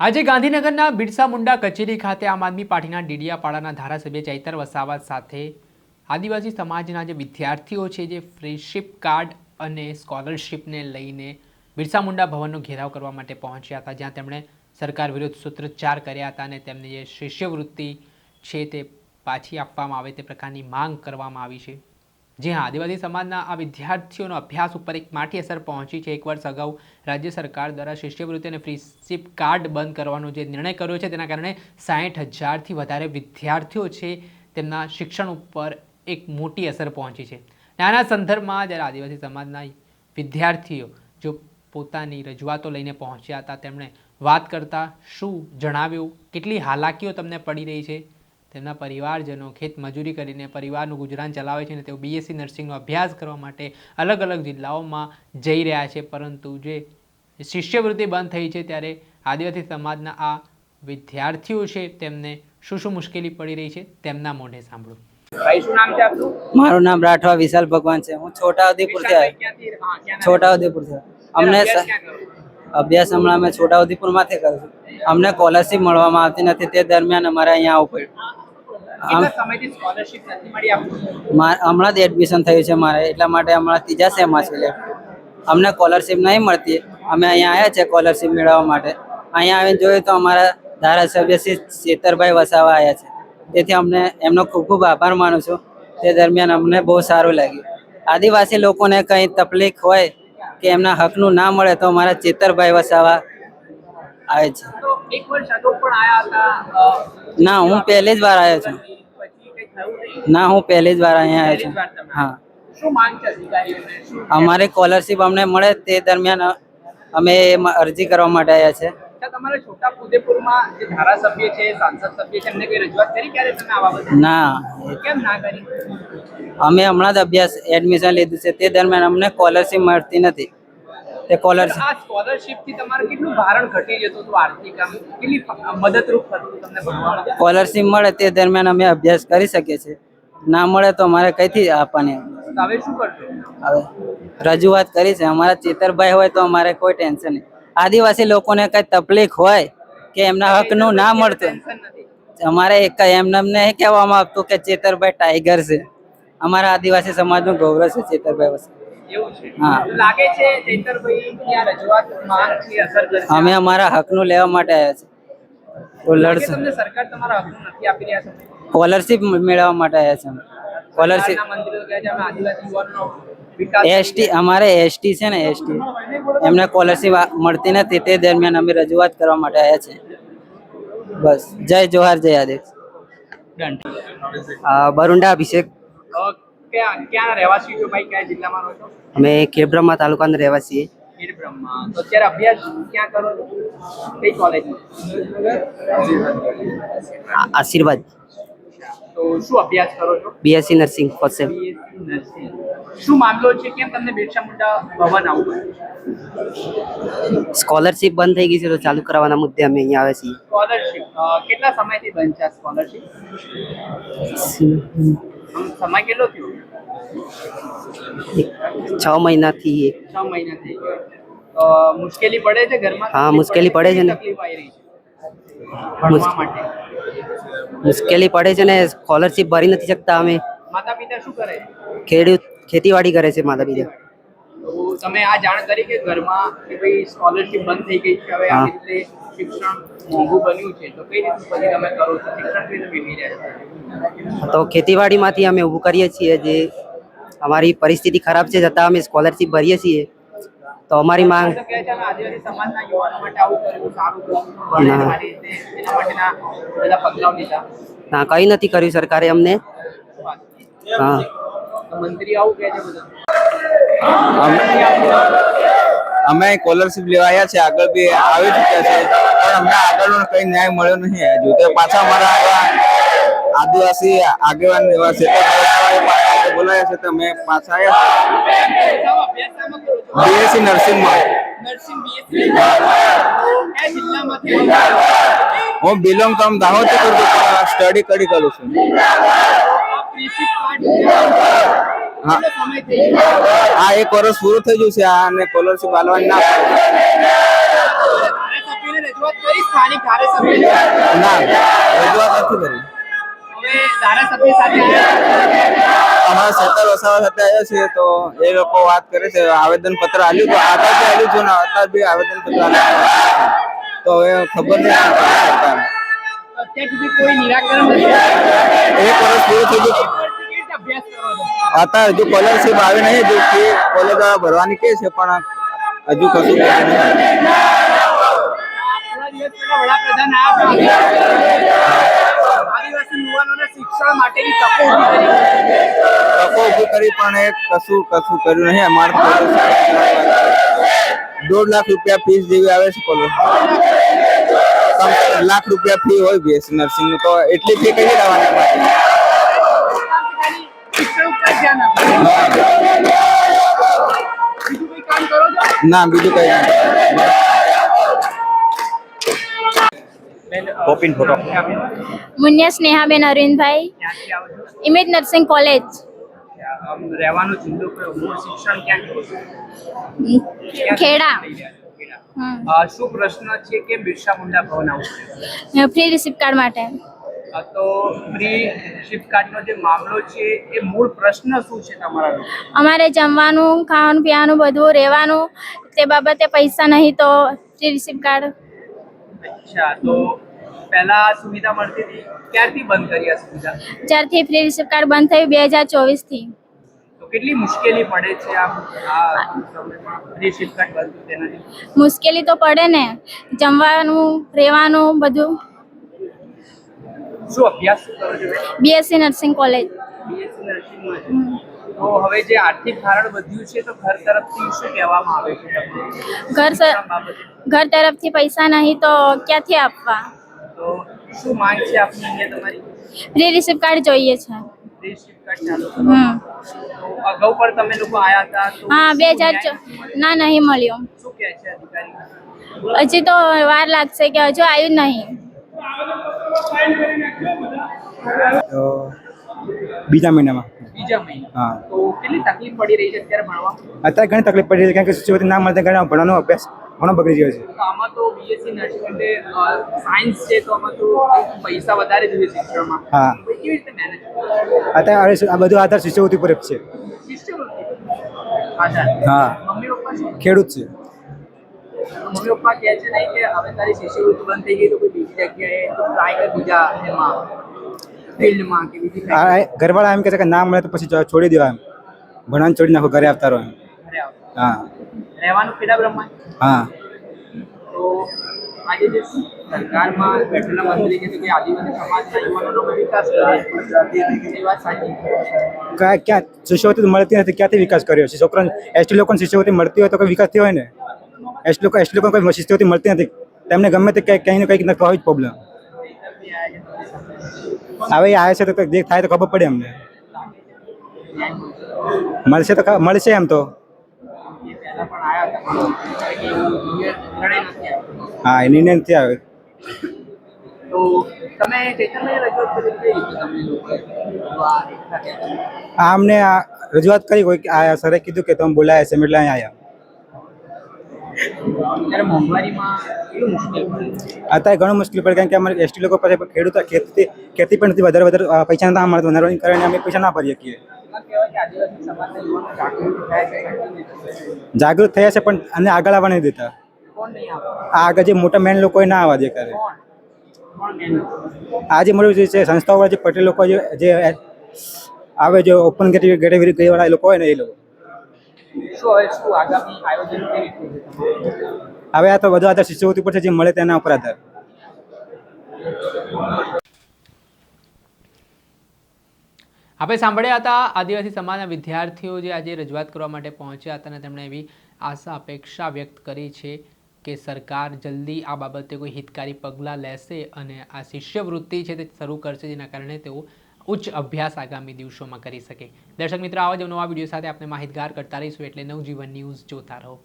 આજે ગાંધીનગરના બિરસા મુંડા કચેરી ખાતે આમ આદમી પાર્ટીના ડીડિયાપાડાના ધારાસભ્ય ચૈતર વસાવા સાથે આદિવાસી સમાજના જે વિદ્યાર્થીઓ છે, જે ફ્રીશિપ કાર્ડ અને સ્કોલરશિપને લઈને બિરસા મુંડા ભવનનો ઘેરાવ કરવા માટે પહોંચ્યા હતા, જ્યાં તેમણે સરકાર વિરુદ્ધ સૂત્રોચ્ચાર કર્યા હતા અને તેમની જે શિષ્યવૃત્તિ છે તે પાછી આપવામાં આવે તે પ્રકારની માંગ કરવામાં આવી છે. જી હા આદિવાસી સમાજના આ વિદ્યાર્થીઓનો અભ્યાસ ઉપર એક માઠી અસર પહોંચી છે. એક વર્ષ અગાઉ રાજ્ય સરકાર દ્વારા શિષ્યવૃત્તિ અને ફ્રીશીપ કાર્ડ બંધ કરવાનો જે નિર્ણય કર્યો છે, તેના કારણે સાહીઠ હજારથી વધારે વિદ્યાર્થીઓ છે તેમના શિક્ષણ ઉપર એક મોટી અસર પહોંચી છે. અને આના સંદર્ભમાં જ્યારે આદિવાસી સમાજના વિદ્યાર્થીઓ જો પોતાની રજૂઆતો લઈને પહોંચ્યા હતા, તેમણે વાત કરતા શું જણાવ્યું? કેટલી હાલાકીઓ તમને પડી રહી છે? તેમના પરિવારજનો ખેત મજૂરી કરીને પરિવારનું ગુજરાન ચલાવે છે અને તેઓ બીએસસી નર્સિંગનો અભ્યાસ કરવા માટે અલગ અલગ જિલ્લાઓમાં જઈ રહ્યા છે. પરંતુ જે શિષ્યવૃત્તિ બંધ થઈ છે ત્યારે આદિવાસી સમાજના આ વિદ્યાર્થીઓ છે તેમને શું શું મુશ્કેલી પડી રહી છે તેમના મોઢે સાંભળો. નામ મારું નામ રાઠવા વિશાલ ભગવાન છે. હું છોટાઉદેપુરથી આવ્યો ક્યાંથી? હા, ક્યાંના? છોટાઉદેપુરથી. અમને અભ્યાસ હમણાં અમે છોટાઉદેપુરમાંથી કરું છું. અમને સ્કોલરશિપ મળવામાં આવતી નથી. તે દરમિયાન અમારે અહીંયા આવવું પડ્યું. હમણાં જ એડમિશન થયું છે મારે એટલા માટે હમણાં ત્રીજા સેમમાં છે અમને સ્કોલરશીપ નહીં મળતી. અમે અહીંયા આવ્યા છે સ્કોલરશીપ મેળવવા માટે. અહીંયા આવીને જોયું તો અમારા ધારાસભ્ય શ્રી શેતરભાઈ વસાવા આવ્યા છે. તેથી અમને એમનો ખૂબ ખૂબ આભાર માનું છું. તે દરમિયાન અમને બહુ સારું લાગ્યું. આદિવાસી લોકોને કંઈ તકલીફ હોય કે એમના હકનું ના મળે તો અમારા ચેતરભાઈ વસાવા આવે છે. એક વર્ષ અગાઉ પણ આયા હતા ના હું પહેલી જ વાર આવ્યો છું. ના હું પહેલી જ વાર અહીંયા આવ્યો છું. હા. શું માંગ છે અધિકારીઓને? અમારે સ્કોલરશિપ અમને મળે તે દરમિયાન અમે અરજી કરવા માટે આવ્યા છે. તમારા છોટા ઉદેપુરમાં જે ધારાસભ્ય છે સાંસદ સભ્ય છે એમને કોઈ રજૂઆત કરી ક્યારે તમે આ બાબતે ના. કેમ ના કરી? અમે હમણાં જ અભ્યાસ એડમિશન લીધું છે તે દરમિયાન અમને સ્કોલરશિપ મળતી નથી. તે સ્કોલરશિપ આ સ્કોલરશિપથી તમારે કેટલું ભારણ ઘટી જતું હતું આર્થિક? આમ કેટલી મદદરૂપ થતું તમને ભણવામાં? સ્કોલરશિપ મળે તે દરમિયાન અમે અભ્યાસ કરી શકીએ છીએ. ના મળે તો અમારે કઈથી આપવાની? હવે શું કરશો? હવે રજૂઆત કરી છે. અમારા ચેતરભાઈ હોય તો અમારે કોઈ ટેન્શન નહીં. આદિવાસી લોકોને કઈ તકલીફ હોય કે એમના હકનું ના મળતું? અમારે એક એમને નહીં કહેવામાં આવતું કે ચેતરભાઈ ટાઈગર છે. અમારા આદિવાસી સમાજનું ગૌરવ છે ચેતરભાઈ વસાવા. અમે અમારા હકનું લેવા માટે આવ્યા છે. સ્કોલરશિપ મેળવવા માટે આવ્યા છે સ્કોલરશિપ એસટી અમારે એસટી છે ને એસટી. એમને સ્કોલરશીપ મળતી નથી તે દરમિયાન અમે રજૂઆત કરવા માટે આવ્યા છે. બસ. જય જોહાર જય આદેશ. બરુંડા અભિષેક. ક્યાં રહેવાસી છો ભાઈ? કયા જિલ્લામાં રહો છો? અમે ખેડબ્રહ્મા તાલુકાના રહેવાસી ખેડબ્રહ્મા. તો અત્યારે અભ્યાસ ક્યાં કરો છો? કઈ કોલેજમાં આશીર્વાદ. તો શું અભ્યાસ કરો છો? BSc nursing first sem nursing શું મામલો છે? કેમ તમને બિરસા મુંડા ભવન આવવું સ્કોલરશિપ બંધ થઈ ગઈ છે તો ચાલુ કરવાના મુદ્દે અમે અહીંયા આવે છીએ. સ્કોલરશિપ કેટલા સમયથી બંધ છે સ્કોલરશિપ સમય કેટલો થયો? છ મહિનાથી છ મહિના થઈ મુશ્કેલી પડે છે ઘરમાં? હા, મુશ્કેલી પડે છે ને. મુશ્કેલી પડે છે ને સ્કોલરશિપ ભરી નથી શકતા અમે. માતા પિતા શું કરે? ખેડૂત ખેતીવાડી કરે છે માતા પિતા તમે આ જાણ કરી કે ઘરમાં કે ભાઈ સ્કોલરશિપ બંધ થઈ ગઈ છે હવે આ રીતે શિક્ષણ મોંઘું બન્યું છે તો કઈ રીતે પછી તમે કરો છો? શિક્ષણ કઈ રીતે મેળવી રહ્યા છો? તો ખેતીવાડીમાંથી અમે ઊભું કરીએ છીએ જે અમારી પરિસ્થિતિ ખરાબ છે છતાં અમે સ્કોલરશીપ ભરીએ છીએ. તો અમારી માંગ ના. સારી રીતે એના માટેના બધા પગલાઓ લીધા. ના કંઈ નથી કર્યું સરકારે અમને. હા. મંત્રી આવું કહે છે બધા. અમે સ્કોલરશિપ લેવા આવ્યા છે, આગળ બી આવી ચૂક્યા છે, પણ અમને આગળનો કઈ ન્યાય મળ્યો નહીં. હજુ તો પાછા અમારા આદિવાસી આગેવાન એવા છે બોલાયા છે, તો અમે પાછા આવ્યા બીએસસી નર્સિંગમાં હું બિલોંગ તો દાહોદ કરું છું સ્ટડી કરી કરું છું. હા. એક વર્ષ પૂરું થઈ ગયું છે આ અને સ્કોલરશીપ આલવાની ના ના રજૂઆત નથી કરી. અમારા વસાવા સાથે આવ્યા છીએ તો એ લોકો વાત કરે છે આવેદન પત્ર આલ્યું તો બી આલ્યું છે બી આવેદન પત્ર આલ્યું તો હવે ખબર નહીં એક વર્ષ પૂરું થઈ ગયું. અત્યારે હજુ સ્કોલરશીપ આવી નહીં હજુ ફી કોલેજ વાળા ભરવાની કે છે પણ હજુ કશું કર્યું નહીં થોડા દિવસ પહેલા વડાપ્રધાન આવ્યા આદિવાસી યુવાનોને શિક્ષણ માટેની તકો ઊભી કરી તકો ઊભી કરી પણ એ કશું કશું કર્યું નહીં અમારે તો દોઢ લાખ રૂપિયા ફીસ જેવી આવે છે કોલેજ લાખ રૂપિયા ફી હોય બીએસસી નર્સિંગનું તો એટલી ફી કઈ લાવવાની ના બીજું કઈ પોપિન ફોટો. મુન્યા સ્નેહાબેન અરવિંદભાઈ. Image nursing college. રહેવાનું રહેવાનો જિલ્લો કયો? મૂળ શિક્ષણ ક્યાં ખેડા. શું પ્રશ્ન છે કે બિરસા મુંડા ભવન આવું ફ્રી રિસિપ્ટ કાર્ડ માટે. તો ફ્રી ફ્લિપકાર્ટનો જે મામલો છે એ મૂળ પ્રશ્ન શું છે તમારા અમારે જમવાનું ખાવાનું પીવાનું બધું રહેવાનું તે બાબતે પૈસા નહીં તો ફ્રી શિફ્ટ કાર્ડ અચ્છા તો પહેલા સુવિધા મળતી હતી ક્યારથી બંધ કરી આ સુવિધા? જ્યારથી ફ્રી શિફ્ટ કાર્ડ બંધ થયું બે હજાર ચોવીસથી. કેટલી મુશ્કેલી પડે છે આ મુશ્કેલી તો પડે ને જમવાનું રહેવાનું બધું. શું અભ્યાસ શું કરો છો બીએસસી નર્સિંગ કોલેજ બીએસસી નર્સિંગમાં છે. તો હવે જે આર્થિક ભારણ વધ્યું છે તો ઘર તરફથી શું કહેવામાં આવે છે તમને? ઘર સ- શિક્ષણ બાબતે? ઘર તરફથી પૈસા નહીં તો ક્યાંથી આપવા? તો શું માંગ છે આપની અહીંયા તમારી? ફ્રી રિસિપ્ટ કાર્ડ જોઈએ છે. ફ્રી ફ્લિપકાર્ટ ચાલુ કરો. હમ. તો અગાઉ પણ તમે લોકો આયા હતા તો હા બે શું હજાર ન્યાય- ના નહીં મળ્યું. શું કહે છે અધિકારી હજી તો વાર લાગશે કે હજુ આવ્યું જ નહીં. તો બીજા મહિનામાં. બીજા મહિના હા. તો કેટલી તકલીફ પડી રહી છે અત્યારે ભણવા? અત્યારે ઘણી તકલીફ પડી રહી છે કારણ કે શિષ્યવૃત્તિ ના મળતા ઘણા ભણવાનો અભ્યાસ ઘણો બગડી ગયો છે. તો આમાં તો બીએસસી નર્સિંગ એટલે સાયન્સ છે તો આમાં તો પૈસા વધારે જોઈએ શિક્ષણમાં. હા. કેવી રીતે મેનેજ અત્યારે આ બધું આધાર શિષ્યવૃત્તિ પર જ છે. શિષ્યવૃત્તિ હા ખેડૂત છે. મમ્મી પપ્પા કહે છે નહીં કે હવે તારી શિષ્યવૃત્તિ બંધ થઈ ગઈ તો કોઈ બીજી જગ્યાએ તો ટ્રાય કર બીજા એમાં ફિલ્ડમાં કે બીજી આ કંઈ આ ઘરવાળા એમ કહે છે કે ના મળે તો પછી જો- છોડી દેવા એમ. ભણવાનું છોડી નાખો ઘરે આવતા રહો એમ. ઘરે આવો. હા. રહેવાનું ખેડા બ્રહ્મા હા. તો આજે જે સરકારમાં બેઠેલા મંત્રી છે કે આદિવાસી સમાજના યુવાનોનો વિકાસ કરે એ વાત સાચી. ક્યાં ક્યાં શિષ્યવૃત્તિ મળતી નથી ક્યાંથી વિકાસ કર્યો? છે છોકરાને એસટી લોકોને શિષ્યવૃત્તિ મળતી હોય તો કોઈ વિકાસ થયો હોય ને? એસટી લોકો એસટી લોકો કોઈ શિષ્યવૃત્તિ મળતી નથી. તેમને ગમે તે કંઈ કંઈ ને કંઈક હોય જ પ્રોબ્લેમ હવે એ આવે છે તો કંઈક જે થાય તો ખબર પડે અમને મળશે તો મળશે એમ તો. એ હા એ નિર્ણય નથી આવે. અમને રજૂઆત કરી કોઈ આ સરે કીધું કે તમે બોલાયા છે એટલે અહીંયા આવ્યા ત્યારે મોંઘવારીમાં કેટલું મુશ્કેલ પડે અત્યારે ઘણું મુશ્કેલ પડે કારણ કે અમારે એસટી લોકો પાસે ખેડૂતો ખેતી ખેતી પણ નથી વધારે વધારે પૈસા ના મળતા વધારે કારણે અમે પૈસા ના ભરી શકીએ જાગૃત થાય છે પણ અને આગળ આવવા નહીં દેતા. આગળ જે મોટા મેન લોકો ના આવવા દે કરે. આજે આ જે મળ્યું છે સંસ્થાઓ જે પટેલ લોકો જે આવે જે ઓપન કેટેગરી ગયેલા લોકો હોય ને એ લોકો. હવે આ તો બધું આધાર શિષ્યવૃત્તિ પર છે જે મળે તેના ઉપર આધાર. આપણે સાંભળ્યા હતા આદિવાસી સમાજના વિદ્યાર્થીઓ જે આજે રજૂઆત કરવા માટે પહોંચ્યા હતા અને તેમણે એવી આશા અપેક્ષા વ્યક્ત કરી છે કે સરકાર જલ્દી આ બાબતે કોઈ હિતકારી પગલાં લેશે અને આ શિષ્યવૃત્તિ છે તે શરૂ કરશે જેના કારણે તેઓ ઉચ્ચ અભ્યાસ આગામી દિવસોમાં કરી શકે. દર્શક મિત્રો, આવા જ નવા વીડિયો સાથે આપણે માહિતગાર કરતા રહીશું. એટલે નવજીવન ન્યૂઝ જોતા રહો.